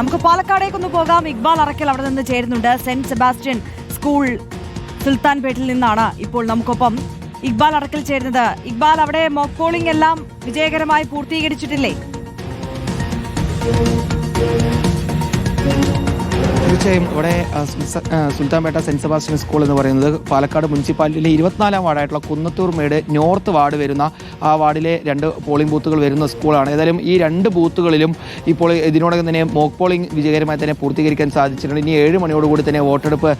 നമുക്ക് പാലക്കാടേക്ക് ഒന്ന് പോകാം. ഇക്ബാൽ അറക്കൽ അവിടെ നിന്ന് ചേരുന്നുണ്ട്. സെന്റ് സെബാസ്റ്റ്യൻ സ്കൂൾ സുൽത്താൻപേട്ടിൽ നിന്നാണ് ഇപ്പോൾ നമുക്കൊപ്പം ഇക്ബാൽ അറക്കൽ ചേരുന്നത്. ഇക്ബാൽ അവിടെ മോക്ക് പോളിംഗ് എല്ലാം വിജയകരമായി പൂർത്തീകരിച്ചിട്ടില്ലേ? തീർച്ചയായും ഇവിടെ സുൽത്താൻപേട്ട സെന്റ് സെബാസ്റ്റ്യൻ സ്കൂൾ എന്ന് പറയുന്നത് പാലക്കാട് മുനിസിപ്പാലിറ്റിയിലെ ഇരുപത്തിനാലാം വാർഡായിട്ടുള്ള കുന്നത്തൂർ മേട് നോർത്ത് വാർഡ് വരുന്ന ആ വാർഡിലെ രണ്ട് പോളിംഗ് ബൂത്തുകൾ വരുന്ന സ്കൂളാണ്. ഏതായാലും ഈ രണ്ട് ബൂത്തുകളിലും ഇപ്പോൾ ഇതിനോടകം തന്നെ മോക്ക് പോളിംഗ് വിജയകരമായി തന്നെ പൂർത്തീകരിക്കാൻ സാധിച്ചിട്ടുണ്ട്. ഇനി ഏഴ് മണിയോടുകൂടി തന്നെ വോട്ടെടുപ്പ്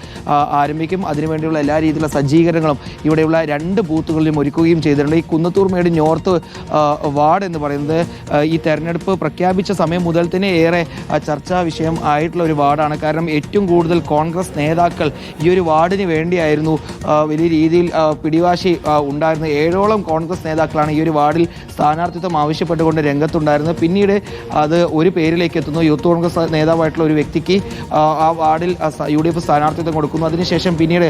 ആരംഭിക്കും. അതിനുവേണ്ടിയുള്ള എല്ലാ രീതിയിലുള്ള സജ്ജീകരണങ്ങളും ഇവിടെയുള്ള രണ്ട് ബൂത്തുകളിലും ഒരുക്കുകയും ചെയ്തിട്ടുണ്ട്. ഈ കുന്നത്തൂർ മേട് നോർത്ത് വാർഡ് എന്ന് പറയുന്നത് ഈ തെരഞ്ഞെടുപ്പ് പ്രഖ്യാപിച്ച സമയം മുതൽ തന്നെ ഏറെ ചർച്ചാ വിഷയം ആയിട്ടുള്ള ഒരു വാർഡാണ്. കാരണം ഏറ്റവും കൂടുതൽ കോൺഗ്രസ് നേതാക്കൾ ഈ ഒരു വാർഡിന് വേണ്ടിയായിരുന്നു വലിയ രീതിയിൽ പിടിവാശി ഉണ്ടായിരുന്ന ഏഴോളം കോൺഗ്രസ് നേതാക്കളാണ് ഈ ഒരു വാർഡിൽ സ്ഥാനാർത്ഥിത്വം ആവശ്യപ്പെട്ടുകൊണ്ട് രംഗത്തുണ്ടായിരുന്നത്. പിന്നീട് അത് ഒരു പേരിലേക്ക് എത്തുന്നു. യൂത്ത് കോൺഗ്രസ് നേതാവായിട്ടുള്ള ഒരു വ്യക്തിക്ക് ആ, വാർഡിൽ യു ഡി എഫ് സ്ഥാനാർത്ഥിത്വം കൊടുക്കുന്നു. അതിനുശേഷം പിന്നീട്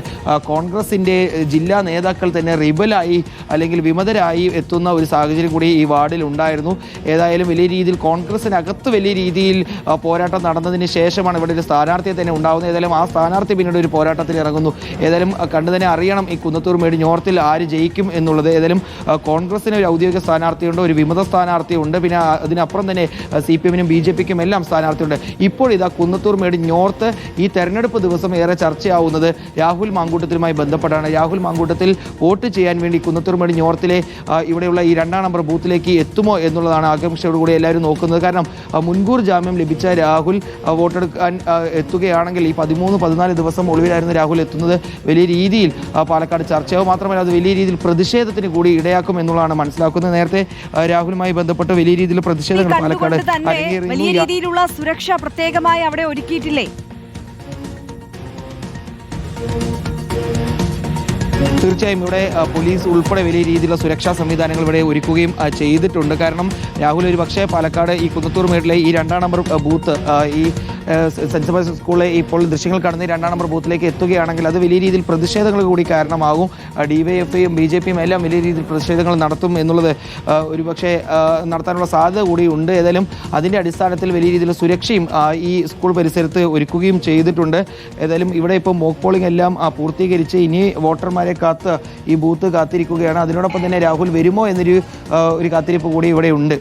കോൺഗ്രസിന്റെ ജില്ലാ നേതാക്കൾ തന്നെ റിബലായി അല്ലെങ്കിൽ വിമതരായി എത്തുന്ന ഒരു സാഹചര്യം കൂടി ഈ വാർഡിൽ ഉണ്ടായിരുന്നു. ഏതായാലും വലിയ രീതിയിൽ കോൺഗ്രസിനകത്ത് വലിയ രീതിയിൽ പോരാട്ടം നടന്നതിന് ശേഷമാണ് ഇവിടെ ഒരു സ്ഥാനാർത്ഥിയെ തന്നെ ഉണ്ടാകുന്നത് ഏതായാലും ആ സ്ഥാനാർത്ഥി പിന്നീട് ഒരു പോരാട്ടത്തിൽ ഇറങ്ങുന്നു. ഏതായാലും കണ്ടു തന്നെ അറിയണം ഈ കുന്നത്തൂർ മേടി നോർത്തിൽ ആര് ജയിക്കും എന്നുള്ളത്. ഏതായാലും കോൺഗ്രസിന് ഒരു ഔദ്യോഗിക സ്ഥാനാർത്ഥിയുണ്ട് ഒരു വിമത സ്ഥാനാർത്ഥിയുണ്ട്. പിന്നെ അതിനപ്പുറം തന്നെ സി പി എമ്മിനും ബി ജെ പിക്കും എല്ലാം സ്ഥാനാർത്ഥിയുണ്ട്. ഇപ്പോൾ ഇതാ കുന്നത്തൂർ മേടി നോർത്ത് ഈ തെരഞ്ഞെടുപ്പ് ദിവസം ഏറെ ചർച്ചയാവുന്നത് രാഹുൽ മാങ്കൂട്ടത്തിലുമായി ബന്ധപ്പെട്ടാണ്. രാഹുൽ മാങ്കൂട്ടത്തിൽ വോട്ട് ചെയ്യാൻ വേണ്ടി കുന്നത്തൂർ മേടി നോർത്തിലെ ഇവിടെയുള്ള ഈ രണ്ടാം നമ്പർ ബൂത്തിലേക്ക് എത്തുമോ എന്നുള്ളതാണ് ആകാംക്ഷയോടുകൂടി എല്ലാവരും നോക്കുന്നത്. കാരണം മുൻകൂർ ജാമ്യം ലഭിച്ച രാഹുൽ വോട്ടെടുക്കാൻ എത്തുകയാണെങ്കിൽ ഈ പതിമൂന്ന് പതിനാല് ദിവസം ഒളിവിലായിരുന്നു രാഹുൽ എത്തുന്നത്. വലിയ രീതിയിൽ പാലക്കാട് ചർച്ചയാവും മാത്രമല്ല അത് വലിയ രീതിയിൽ പ്രതിഷേധത്തിന് കൂടി ഇടയാക്കും എന്നുള്ളതാണ് മനസ്സിലാക്കുന്നത്. നേരത്തെ രാഹുലുമായി ബന്ധപ്പെട്ട് വലിയ രീതിയിൽ പ്രതിഷേധങ്ങൾ പാലക്കാട് വലിയ രീതിയിലുള്ള സുരക്ഷ പ്രത്യേകമായി അവിടെ ഒരുക്കിയിട്ടില്ലേ? തീർച്ചയായും ഇവിടെ പോലീസ് ഉൾപ്പെടെ വലിയ രീതിയിലുള്ള സുരക്ഷാ സംവിധാനങ്ങൾ ഇവിടെ ഒരുക്കുകയും ചെയ്തിട്ടുണ്ട്. കാരണം രാഹുൽ ഒരു പക്ഷേ പാലക്കാട് ഈ കുന്നത്തൂർ മേട്ടിലെ ഈ രണ്ടാം നമ്പർ ബൂത്ത് ഈ സെന്റ് സെബാസ്റ്റ്യൻ സ്കൂളിലെ ഇപ്പോൾ ദൃശ്യങ്ങൾ കടന്ന് രണ്ടാം നമ്പർ ബൂത്തിലേക്ക് എത്തുകയാണെങ്കിൽ അത് വലിയ രീതിയിൽ പ്രതിഷേധങ്ങൾ കൂടി കാരണമാകും. ഡിവൈഎഫ്ഐയും ബി ജെ പിയും എല്ലാം വലിയ രീതിയിൽ പ്രതിഷേധങ്ങൾ നടത്തും എന്നുള്ളത് ഒരുപക്ഷെ ഒരു പക്ഷേ നടത്താനുള്ള സാധ്യത കൂടി ഉണ്ട്. ഏതായാലും അതിന്റെ അടിസ്ഥാനത്തിൽ വലിയ രീതിയിൽ സുരക്ഷയും ഈ സ്കൂൾ പരിസരത്ത് ഒരുക്കുകയും ചെയ്തിട്ടുണ്ട്. ഏതായാലും ഇവിടെ ഇപ്പോൾ മോക്ക് പോളിംഗ് എല്ലാം പൂർത്തീകരിച്ച് ഇനി വോട്ടർമാരെ കാത്ത് ഈ ബൂത്ത് കാത്തിരിക്കുകയാണ്. അതിനോടൊപ്പം തന്നെ രാഹുൽ വരുമോ എന്നൊരു ഒരു കാത്തിരിപ്പ് കൂടി ഇവിടെ ഉണ്ട്.